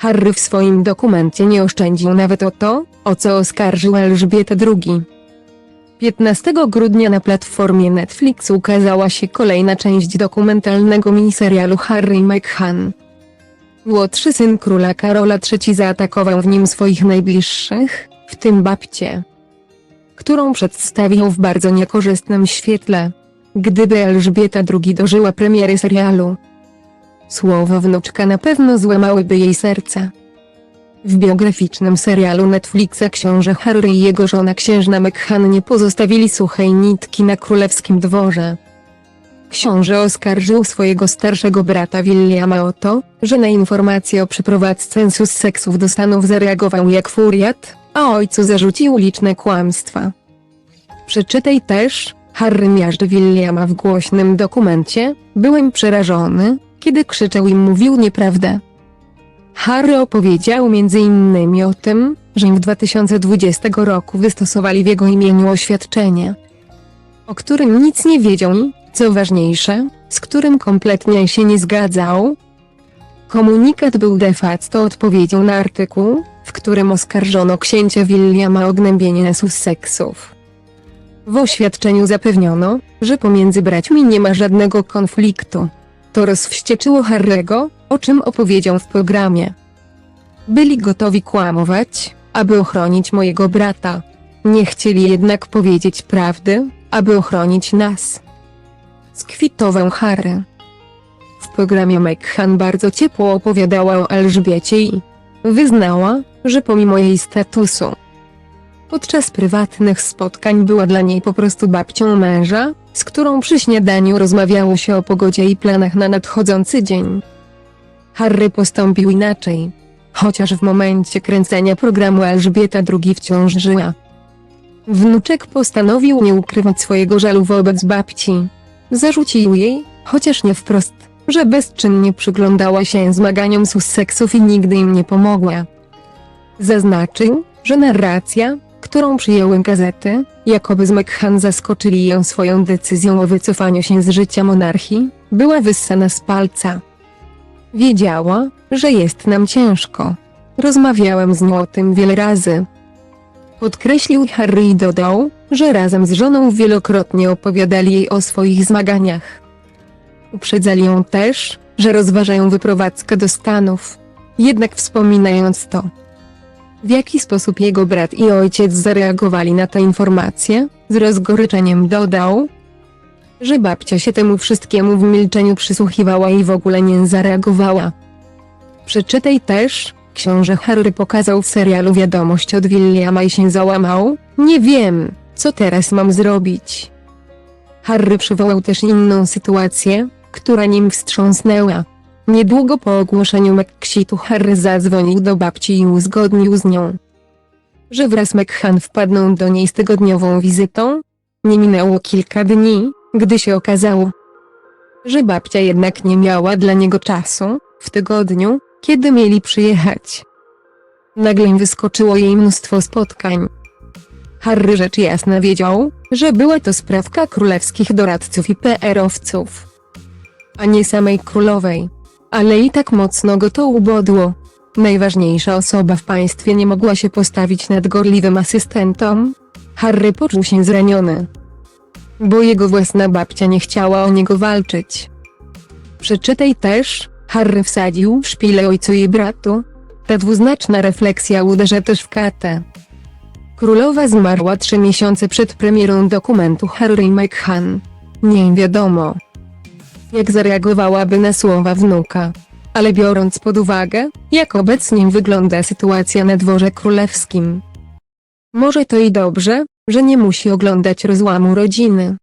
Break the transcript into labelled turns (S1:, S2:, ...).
S1: Harry w swoim dokumencie nie oszczędził nawet o to, o co oskarżył Elżbietę II. 15 grudnia na platformie Netflix ukazała się kolejna część dokumentalnego miniserialu Harry i Meghan. Młodszy syn króla Karola III zaatakował w nim swoich najbliższych, w tym babcię, którą przedstawiał w bardzo niekorzystnym świetle. Gdyby Elżbieta II dożyła premiery serialu, słowa wnuczka na pewno złamałyby jej serce. W biograficznym serialu Netflixa książę Harry i jego żona księżna Meghan nie pozostawili suchej nitki na królewskim dworze. Książę oskarżył swojego starszego brata Williama o to, że na informacje o przeprowadzce seksów do Stanów zareagował jak furiat, a ojcu zarzucił liczne kłamstwa. Przeczytaj też, Harry miażdży Williama w głośnym dokumencie, byłem przerażony, kiedy krzyczał i mówił nieprawdę. Harry opowiedział m.in. o tym, że w 2020 roku wystosowali w jego imieniu oświadczenie, o którym nic nie wiedział i, co ważniejsze, z którym kompletnie się nie zgadzał. Komunikat był de facto odpowiedzią na artykuł, w którym oskarżono księcia Williama o gnębienie seksów. W oświadczeniu zapewniono, że pomiędzy braćmi nie ma żadnego konfliktu. To rozwścieczyło Harry'ego, o czym opowiedział w programie. Byli gotowi kłamować, aby ochronić mojego brata. Nie chcieli jednak powiedzieć prawdy, aby ochronić nas. Skwitował Harry. W programie Meghan bardzo ciepło opowiadała o Elżbiecie i wyznała, że pomimo jej statusu, podczas prywatnych spotkań była dla niej po prostu babcią męża, z którą przy śniadaniu rozmawiało się o pogodzie i planach na nadchodzący dzień. Harry postąpił inaczej. Chociaż w momencie kręcenia programu Elżbieta II wciąż żyła. Wnuczek postanowił nie ukrywać swojego żalu wobec babci. Zarzucił jej, chociaż nie wprost, że bezczynnie przyglądała się zmaganiom Sussexów i nigdy im nie pomogła. Zaznaczył, że narracja, którą przyjęły gazety, jakoby z Meghan zaskoczyli ją swoją decyzją o wycofaniu się z życia monarchii, była wyssana z palca. Wiedziała, że jest nam ciężko. Rozmawiałem z nią o tym wiele razy. Podkreślił Harry i dodał, że razem z żoną wielokrotnie opowiadali jej o swoich zmaganiach. Uprzedzali ją też, że rozważają wyprowadzkę do Stanów. Jednak wspominając to, w jaki sposób jego brat i ojciec zareagowali na tę informację, z rozgoryczeniem dodał, że babcia się temu wszystkiemu w milczeniu przysłuchiwała i w ogóle nie zareagowała. Przeczytaj też, książę Harry pokazał w serialu wiadomość od Williama i się załamał, nie wiem, co teraz mam zrobić. Harry przywołał też inną sytuację, która nim wstrząsnęła. Niedługo po ogłoszeniu Mexitu Harry zadzwonił do babci i uzgodnił z nią, że wraz Meghan wpadną do niej z tygodniową wizytą. Nie minęło kilka dni, gdy się okazało, że babcia jednak nie miała dla niego czasu, w tygodniu, kiedy mieli przyjechać. Nagle wyskoczyło jej mnóstwo spotkań. Harry rzecz jasna wiedział, że była to sprawka królewskich doradców i PR-owców, a nie samej królowej. Ale i tak mocno go to ubodło. Najważniejsza osoba w państwie nie mogła się postawić nad gorliwym asystentom. Harry poczuł się zraniony. Bo jego własna babcia nie chciała o niego walczyć. Przeczytaj też, Harry wsadził w szpilę ojcu i bratu. Ta dwuznaczna refleksja uderza też w katę. Królowa zmarła trzy miesiące przed premierą dokumentu Harry i Meghan. Nie wiadomo, jak zareagowałaby na słowa wnuka. Ale biorąc pod uwagę, jak obecnie wygląda sytuacja na dworze królewskim. Może to i dobrze, że nie musi oglądać rozłamu rodziny.